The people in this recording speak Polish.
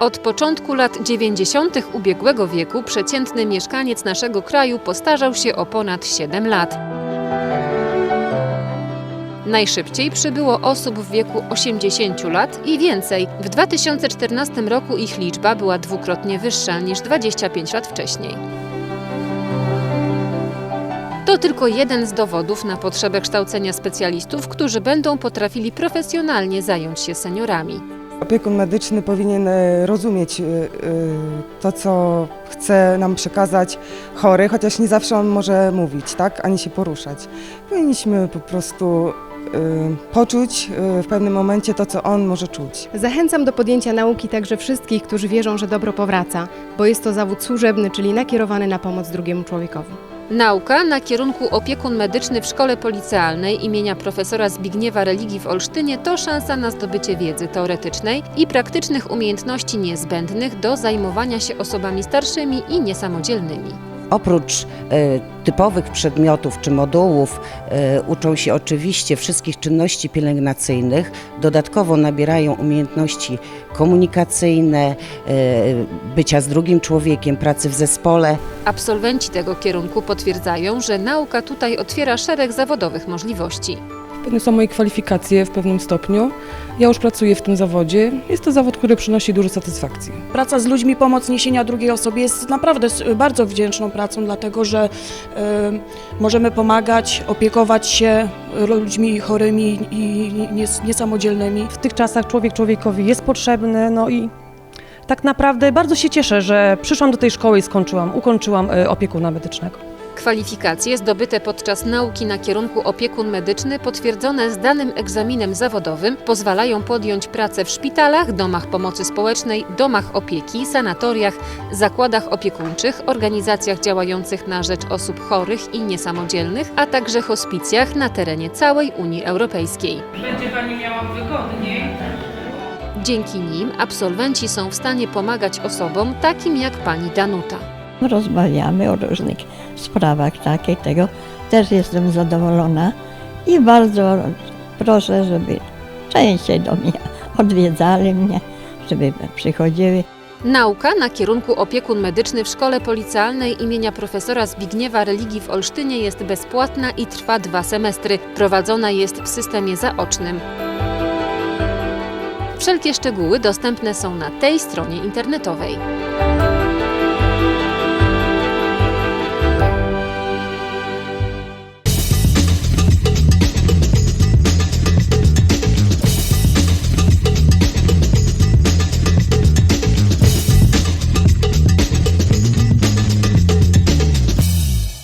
Od początku lat 90. ubiegłego wieku przeciętny mieszkaniec naszego kraju postarzał się o ponad 7 lat. Najszybciej przybyło osób w wieku 80 lat i więcej. W 2014 roku ich liczba była dwukrotnie wyższa niż 25 lat wcześniej. To tylko jeden z dowodów na potrzebę kształcenia specjalistów, którzy będą potrafili profesjonalnie zająć się seniorami. Opiekun medyczny powinien e, rozumieć e, e, to, co chce nam przekazać chory, chociaż nie zawsze on może mówić, tak, ani się poruszać. Powinniśmy po prostu poczuć w pewnym momencie to, co on może czuć. Zachęcam do podjęcia nauki także wszystkich, którzy wierzą, że dobro powraca, bo jest to zawód służebny, czyli nakierowany na pomoc drugiemu człowiekowi. Nauka na kierunku opiekun medyczny w szkole policealnej imienia profesora Zbigniewa Religii w Olsztynie to szansa na zdobycie wiedzy teoretycznej i praktycznych umiejętności niezbędnych do zajmowania się osobami starszymi i niesamodzielnymi. Oprócz e, typowych przedmiotów czy modułów e, uczą się oczywiście wszystkich czynności pielęgnacyjnych. Dodatkowo nabierają umiejętności komunikacyjne, e, bycia z drugim człowiekiem, pracy w zespole. Absolwenci tego kierunku potwierdzają, że nauka tutaj otwiera szereg zawodowych możliwości. Pewne są moje kwalifikacje w pewnym stopniu. Ja już pracuję w tym zawodzie. Jest to zawód, który przynosi dużo satysfakcji. Praca z ludźmi, pomoc niesienia drugiej osobie jest naprawdę bardzo wdzięczną pracą, dlatego że e, możemy pomagać, opiekować się ludźmi chorymi i nies- niesamodzielnymi. w tych czasach człowiek człowiekowi jest potrzebny, no i tak naprawdę bardzo się cieszę, że przyszłam do tej szkoły i skończyłam, ukończyłam e, opiekuna medycznego. Kwalifikacje zdobyte podczas nauki na kierunku opiekun medyczny, potwierdzone zdanym egzaminem zawodowym, pozwalają podjąć pracę w szpitalach, domach pomocy społecznej, domach opieki, sanatoriach, zakładach opiekuńczych, organizacjach działających na rzecz osób chorych i niesamodzielnych, a także hospicjach na terenie całej Unii Europejskiej. Będzie Pani miała wygodniej. Dzięki nim absolwenci są w stanie pomagać osobom takim jak pani Danuta. Rozmawiamy o różnych sprawach takiej, tego też jestem zadowolona i bardzo proszę, żeby częściej do mnie odwiedzali mnie, żeby przychodziły. Nauka na kierunku opiekun medyczny w szkole policealnej imienia profesora Zbigniewa Religii w Olsztynie jest bezpłatna i trwa dwa semestry. Prowadzona jest w systemie zaocznym. Wszelkie szczegóły dostępne są na tej stronie internetowej.